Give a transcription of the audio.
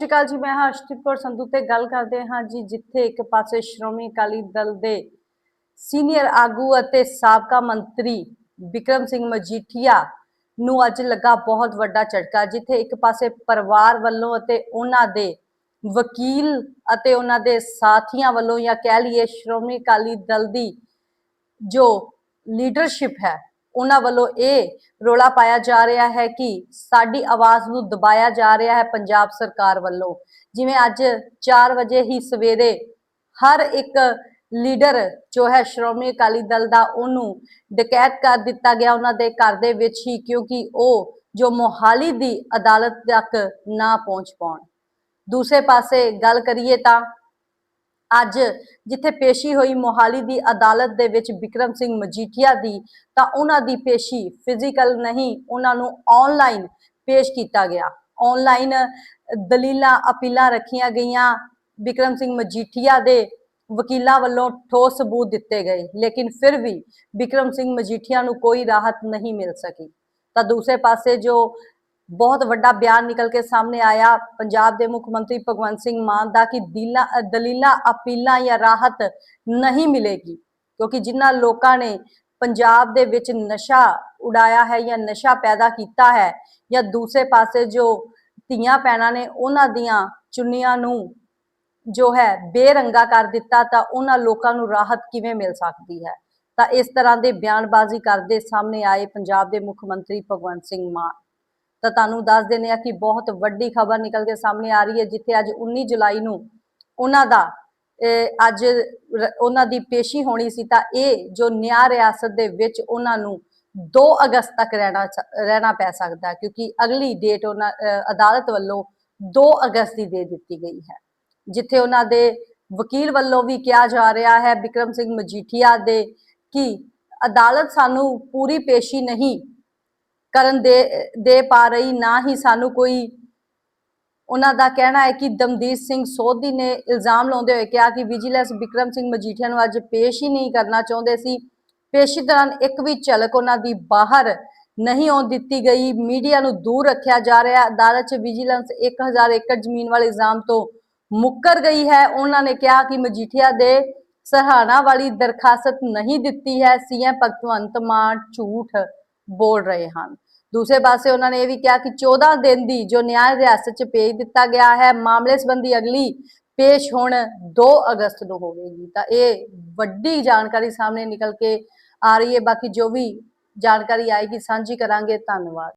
ਸਤਿ ਸ਼੍ਰੀ ਅਕਾਲ ਜੀ, ਮੈਂ ਹਰਸ਼ਦੀਪ ਕੌਰ ਸੰਧੂ ਤੇ ਗੱਲ ਕਰਦੇ ਹਾਂ ਜੀ, ਜਿੱਥੇ ਇੱਕ ਪਾਸੇ ਸ਼੍ਰੋਮਣੀ ਅਕਾਲੀ ਦਲ ਦੇ ਸੀਨੀਅਰ ਆਗੂ ਅਤੇ ਸਾਬਕਾ ਮੰਤਰੀ ਵਿਕਰਮ ਸਿੰਘ ਮਜੀਠੀਆ ਨੂੰ ਅੱਜ ਲੱਗਾ ਬਹੁਤ ਵੱਡਾ ਝਟਕਾ, ਜਿੱਥੇ ਇੱਕ ਪਾਸੇ ਪਰਿਵਾਰ ਵੱਲੋਂ ਅਤੇ ਉਹਨਾਂ ਦੇ ਵਕੀਲ ਅਤੇ ਉਹਨਾਂ ਦੇ ਸਾਥੀਆਂ ਵੱਲੋਂ ਜਾਂ ਕਹਿ ਲਈਏ ਸ਼੍ਰੋਮਣੀ ਅਕਾਲੀ ਦਲ ਦੀ ਜੋ ਲੀਡਰਸ਼ਿਪ ਹੈ ਉਹਨਾਂ ਵੱਲੋਂ ਇਹ ਰੋਲਾ ਪਾਇਆ ਜਾ ਰਿਹਾ ਹੈ ਕਿ ਸਾਡੀ ਆਵਾਜ਼ ਨੂੰ ਦਬਾਇਆ ਜਾ ਰਿਹਾ ਹੈ ਪੰਜਾਬ ਸਰਕਾਰ ਵੱਲੋਂ। ਜਿਵੇਂ ਅੱਜ 4 ਵਜੇ ਹੀ ਸਵੇਰੇ ਹਰ ਇੱਕ ਲੀਡਰ ਜੋ ਹੈ ਸ਼੍ਰੋਮਣੀ ਅਕਾਲੀ ਦਲ ਦਾ ਉਹਨੂੰ ਡਕੈਤ ਕਰ ਦਿੱਤਾ ਗਿਆ ਉਹਨਾਂ ਦੇ ਘਰ ਦੇ ਵਿੱਚ ਹੀ ਕਿਉਂਕਿ ਉਹ ਜੋ ਮੋਹਾਲੀ ਦੀ ਅਦਾਲਤ ਤੱਕ ਨਾ ਪਹੁੰਚ ਪਾਉਣ। ਦੂਸਰੇ ਪਾਸੇ ਗੱਲ ਕਰੀਏ ਤਾਂ ਅੱਜ ਜਿੱਥੇ ਪੇਸ਼ੀ ਹੋਈ ਮੋਹਾਲੀ ਦੀ ਅਦਾਲਤ ਦੇ ਵਿੱਚ ਵਿਕਰਮ ਸਿੰਘ ਮਜੀਠੀਆ ਦੀ, ਤਾਂ ਉਹਨਾਂ ਦੀ ਪੇਸ਼ੀ ਫਿਜ਼ੀਕਲ ਨਹੀਂ, ਉਹਨਾਂ ਨੂੰ ਆਨਲਾਈਨ ਪੇਸ਼ ਕੀਤਾ ਗਿਆ। ਆਨਲਾਈਨ ਦਲੀਲਾਂ ਅਪੀਲਾਂ ਰੱਖੀਆਂ ਗਈਆਂ। ਵਿਕਰਮ ਸਿੰਘ ਮਜੀਠੀਆ ਦੇ ਵਕੀਲਾਂ ਵੱਲੋਂ ਠੋਸ ਸਬੂਤ ਦਿੱਤੇ ਗਏ, ਲੇਕਿਨ ਫਿਰ ਵੀ ਵਿਕਰਮ ਸਿੰਘ ਮਜੀਠੀਆ ਨੂੰ ਕੋਈ ਰਾਹਤ ਨਹੀਂ ਮਿਲ ਸਕੀ। ਤਾਂ ਦੂਸਰੇ ਪਾਸੇ ਜੋ ਬਹੁਤ ਵੱਡਾ ਬਿਆਨ ਨਿਕਲ ਕੇ ਸਾਹਮਣੇ ਆਇਆ। ਪੰਜਾਬ ਦੇ ਮੁੱਖ ਮੰਤਰੀ ਭਗਵੰਤ ਸਿੰਘ ਮਾਨ ਦਾ ਕਿ ਦਿਲਾਂ ਦਲੀਲਾਂ, ਅਪੀਲਾਂ ਜਾਂ ਰਾਹਤ ਨਹੀਂ ਮਿਲੇਗੀ, ਕਿਉਂਕਿ ਜਿਨ੍ਹਾਂ ਲੋਕਾਂ ਨੇ ਪੰਜਾਬ ਦੇ ਵਿੱਚ ਨਸ਼ਾ ਉਡਾਇਆ ਹੈ ਜਾਂ ਨਸ਼ਾ ਪੈਦਾ ਕੀਤਾ ਹੈ ਜਾਂ ਦੂਸਰੇ ਪਾਸੇ ਜੋ ਧੀਆਂ ਪੈਣਾ ਨੇ ਉਹਨਾਂ ਦੀਆਂ ਚੁੰਨੀਆਂ ਨੂੰ ਜੋ ਹੈ ਬੇਰੰਗਾ ਕਰ ਦਿੱਤਾ, ਤਾਂ ਉਹਨਾਂ ਲੋਕਾਂ ਨੂੰ ਰਾਹਤ ਕਿਵੇਂ ਮਿਲ ਸਕਦੀ ਹੈ? ਤਾਂ ਇਸ ਤਰ੍ਹਾਂ ਦੇ ਬਿਆਨਬਾਜ਼ੀ ਕਰਦੇ ਸਾਹਮਣੇ ਆਏ ਪੰਜਾਬ ਦੇ ਮੁੱਖ ਮੰਤਰੀ ਭਗਵੰਤ ਸਿੰਘ ਮਾਨ। ਤਾਂ ਤੁਹਾਨੂੰ ਦੱਸ ਦਿੰਦੇ ਆ ਕਿ ਬਹੁਤ ਵੱਡੀ ਖਬਰ ਨਿਕਲ ਕੇ ਸਾਹਮਣੇ ਆ ਰਹੀ ਹੈ, ਜਿੱਥੇ ਅੱਜ 19 ਜੁਲਾਈ ਨੂੰ ਉਹਨਾਂ ਦਾ ਅੱਜ ਉਹਨਾਂ ਦੀ ਪੇਸ਼ੀ ਹੋਣੀ ਸੀ ਤਾਂ ਇਹ ਜੋ ਨਿਆਂ ਰਿਆਸਤ ਦੇ ਵਿੱਚ ਉਹਨਾਂ ਨੂੰ 2 ਅਗਸਤ ਤੱਕ ਰਹਿਣਾ ਰਹਿਣਾ ਪੈ ਸਕਦਾ ਕਿਉਂਕਿ ਅਗਲੀ ਡੇਟ ਉਹਨਾਂ, ਅਹ, ਅਦਾਲਤ ਵੱਲੋਂ 2 ਅਗਸਤ ਦੀ ਦੇ ਦਿੱਤੀ ਗਈ ਹੈ, ਜਿੱਥੇ ਉਹਨਾਂ ਦੇ ਵਕੀਲ ਵੱਲੋਂ ਵੀ ਕਿਹਾ ਜਾ ਰਿਹਾ ਹੈ ਵਿਕਰਮ ਸਿੰਘ ਮਜੀਠੀਆ ਦੇ, ਕਿ ਅਦਾਲਤ ਸਾਨੂੰ ਪੂਰੀ ਪੇਸ਼ੀ ਨਹੀਂ ਕਰਨ ਦੇ ਦੇ ਪਾ ਰਹੀ, ਨਾ ਹੀ ਸਾਨੂੰ ਕੋਈ ਉਹਨਾਂ ਦਾ ਕਹਿਣਾ ਹੈ ਕਿ ਦਮਦੀਪ ਸਿੰਘ ਸੋਧੀ ਨੇ ਇਲਜ਼ਾਮ ਲਾਉਂਦੇ ਹੋਏ ਕਿਹਾ ਕਿ ਵਿਜੀਲੈਂਸ ਵਿਕਰਮ ਸਿੰਘ ਮਜੀਠੀਆ ਨੂੰ ਅੱਜ ਪੇਸ਼ ਹੀ ਨਹੀਂ ਕਰਨਾ ਚਾਹੁੰਦੇ ਸੀ। ਪੇਸ਼ੀ ਦੌਰਾਨ ਇੱਕ ਵੀ ਝਲਕ ਉਹਨਾਂ ਦੀ ਬਾਹਰ ਨਹੀਂ ਆਉਣ ਦਿੱਤੀ ਗਈ। ਮੀਡੀਆ ਨੂੰ ਦੂਰ ਰੱਖਿਆ ਜਾ ਰਿਹਾ। ਅਦਾਲਤ 'ਚ ਵਿਜੀਲੈਂਸ 1000 ਏਕੜ ਜ਼ਮੀਨ ਵਾਲੇ ਇਲਜ਼ਾਮ ਤੋਂ ਮੁੱਕਰ ਗਈ ਹੈ। ਉਹਨਾਂ ਨੇ ਕਿਹਾ ਕਿ ਮਜੀਠੀਆ ਦੇ ਸਹਾਣਾ ਵਾਲੀ ਦਰਖਾਸਤ ਨਹੀਂ ਦਿੱਤੀ ਹੈ। ਸੀਐਮ ਭਗਵੰਤ ਮਾਨ ਝੂਠ ਬੋਲ ਰਹੇ ਹਨ। ਦੂਸਰੇ ਪਾਸੇ ਉਹਨਾਂ ਨੇ ਇਹ ਵੀ ਕਿਹਾ ਕਿ 14 ਦਿਨ ਦੀ ਜੋ ਨਿਆਂ ਰਿਆਸਤ 'ਚ ਭੇਜ ਦਿੱਤਾ ਗਿਆ ਹੈ, ਮਾਮਲੇ ਸੰਬੰਧੀ ਅਗਲੀ ਪੇਸ਼ ਹੁਣ 2 ਅਗਸਤ ਨੂੰ ਹੋਵੇਗੀ। ਤਾਂ ਇਹ ਵੱਡੀ ਜਾਣਕਾਰੀ ਸਾਹਮਣੇ ਨਿਕਲ ਕੇ ਆ ਰਹੀ ਹੈ। ਬਾਕੀ ਜੋ ਵੀ ਜਾਣਕਾਰੀ ਆਏਗੀ, ਸਾਂਝੀ ਕਰਾਂਗੇ। ਧੰਨਵਾਦ।